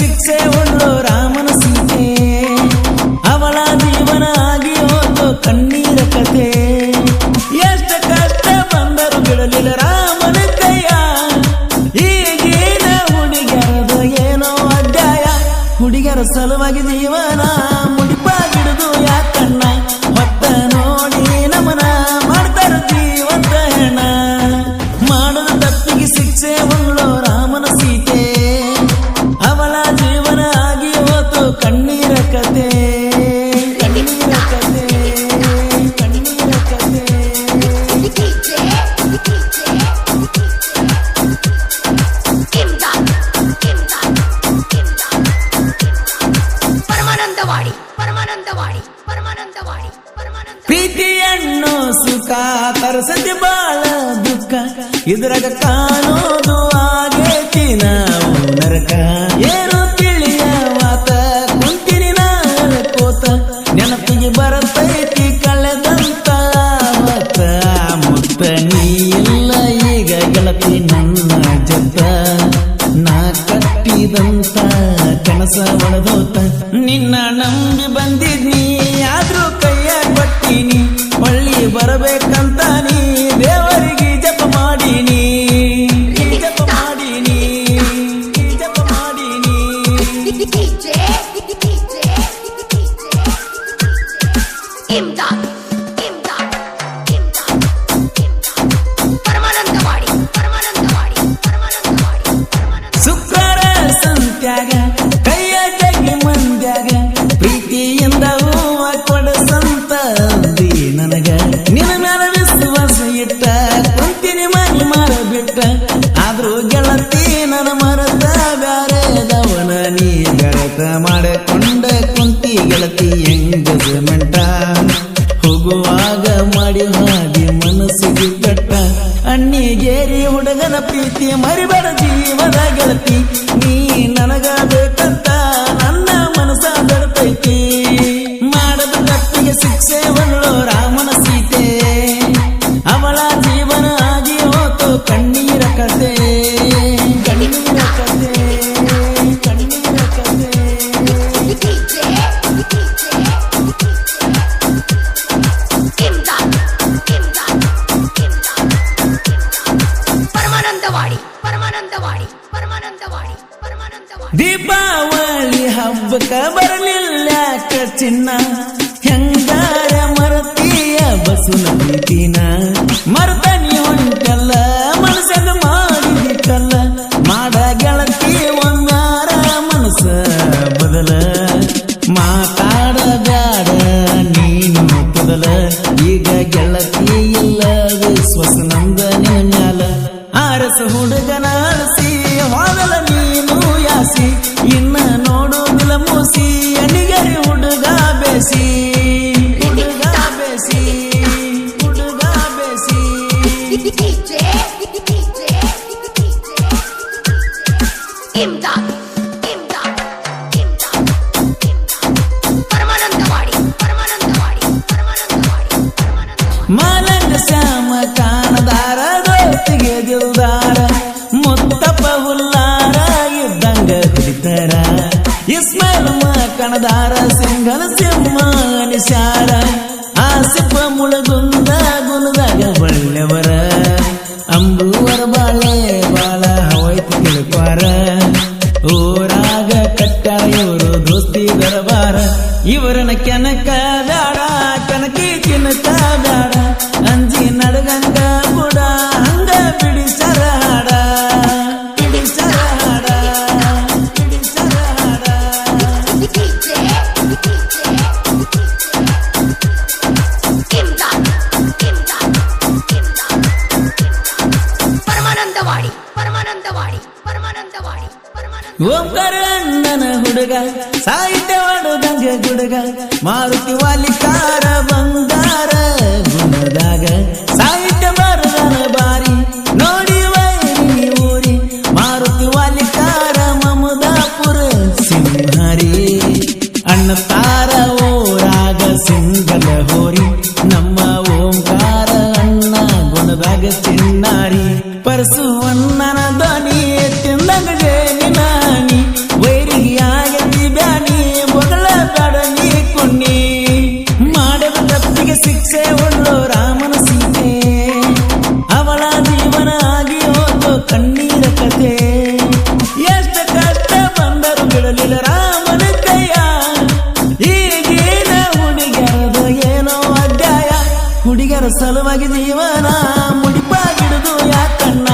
ಶಿಕ್ಷೆ ಉಳ್ಳು ರಾಮನ ಸೀತೆ. ಅವಳ ಜೀವನ ಆಗಿ ಹೋದು ಕಣ್ಣೀರ ಕತೆ. ಎಷ್ಟು ಕಷ್ಟ ಬಂದರು ಬಿಡಲಿಲ್ಲ ರಾಮನ ಕೈಯ ಈಗಿನ ಹುಡುಗರದು ಏನೋ ಅಡ್ಡಾಯ ಹುಡುಗರ ಸಲುವಾಗಿ ಪರಮಾನಂದವಾಡಿ ಪರಮಾನಂದವಾಡಿ ಪರಮಾನಂದ ಪ್ರೀತಿಯನ್ನು ಸುಖ, ತರಸತಿ ಬಾಳ ದುಃಖ. ಇದ್ರಾಗ ಕಾಣೋದು ಆಗೇತಿ ನಾವು ನರಕ ಏನು ತಿಳಿಯ ಮಾತ, ಕುಂತಿನಿ ನಾನು ಕೋತ ನೆನಪಿಗೆ ಬರತೈತಿ ಕಳೆದಂತ ಮತ್ತ ಮುತ್ತ ನೀ ಇಲ್ಲ, ಈಗ ಗೆಳತಿ ನನ್ನ ನಿನ್ನ ನಂಬಿ ಬಂದಿದ್ನಿ ಆದ್ರೂ ಕೈಯ ಕೊಟ್ಟಿನಿ ಹೊಳ್ಳಿ ಬರಬೇಕಂತ ನೀ ದೇವರಿಗೆ ಜಪ ಮಾಡೀನಿ ಜಪ ಮಾಡೀನಿ ಜಪ ಮಾಡೀನಿ ಇಮ್ದಾದ್ ಮಾಡಿಕೊಂಡ ಕುಂತಿ ಗೆಳತಿ ಎಂಗೇಜ್ಮೆಂಟ. ಹೋಗುವಾಗ ಮಾಡಿ ಹಾಗೆ ಮನಸ್ಸಿಗೆ ಕಟ್ಟ. ಅಣ್ಣಿಗೇರಿ ಹುಡುಗನ ಪ್ರೀತಿ ಮರಿಬೇಡ ಜೀವದ ಗೆಳತಿ. ನೀ ದೀಪಾವಳಿ ಹಬ್ಬಕ್ಕ ಬರಲಿಲ್ಲ ಚಿನ್ನ ಹೆಂಗಾರ ಮರತೀಯ ಬಸು ನಂಬಿನ ಮರ್ತ ನೀ ಹೊಂಟಲ್ಲ ಮಾಡಿಟ್ಟಲ್ಲ ಮಾಡ ಗೆಳತಿ ಒಂದಾರ ಮನಸ್ಸ ಬದಲ. ಮಾತಾಡಬೇಡ ನೀನು ಬದಲ ಈಗ ಗೆಳತಿ ಇಮ್ದಾದ್ ಇಮ್ದಾದ್ ಇಮ್ದಾದ್ ಪರಮಾನಂದವಾಡಿ ಪರಮಾನಂದವಾಡಿ ಪರಮಾನಂದವಾಡಿ ಪರಮಾನಂದವಾಡಿ ಮಾಲಂಗ ಶ್ಯಾಮ ಕಾಣದಾರ ದೋಸ್ತಿಗೆ ದಿಲ್ದಾರ ಮುತ್ತಪ್ಪ ಹುಲ್ಲಾರ ಇದ್ದಂಗ ಹಿಡಿತಾರ ಇಸ್ಮಾಯಿಲ್ ಕಣದಾರ, ಸಿಂಗಲ ಸಿಂಹ ನಿಶಾರ ಓಂಕಾರ ಅಣ್ಣನ ಹುಡುಗ ಸಾಹಿತ್ಯ ಮಾಡುದಂಗ ಹುಡುಗ ಮಾರುತಿ ವಾಲಿಕಾರ ಬಂಗಾರ ಕಣ್ಣೀರ ಕತೆ. ಎಷ್ಟು ಕಷ್ಟ ಬಂದರು ಬಿಡಲಿಲ್ಲ ರಾಮನ ಕೈಯ ಈಗಿನ ಹುಡುಗರದು ಏನೋ ಅಧ್ಯಾಯ. ಹುಡುಗರ ಸಲುವಾಗಿ ಜೀವನ ಮುಡಿಪಾಗಿಡುದು ಯಾಕಣ್ಣ?